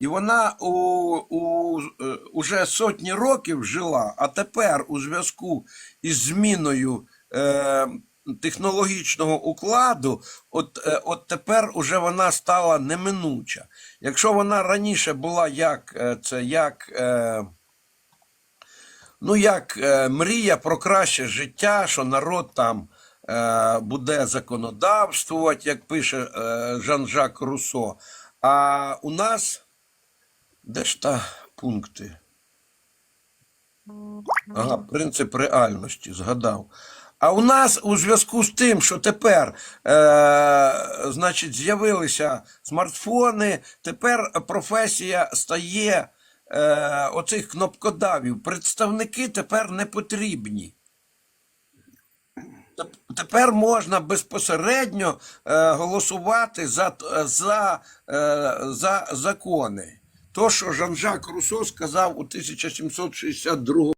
І вона у, у, е, уже сотні років жила, а тепер у зв'язку із зміною е, технологічного укладу, от, е, от тепер уже вона стала неминуча. Якщо вона раніше була як е, це, як. Е, Ну, як е, мрія про краще життя, що народ там е, буде законодавствувати, як пише е, Жан-Жак Руссо. А у нас де ж та пункти? Ага, принцип реальності, згадав. А у нас у зв'язку з тим, що тепер е, значить, з'явилися смартфони, тепер професія стає е, оцих кнопкодавів. Представники тепер не потрібні. Тепер можна безпосередньо е, голосувати за, за, е, за закони. То, що Жан-Жак Руссо сказав у 1762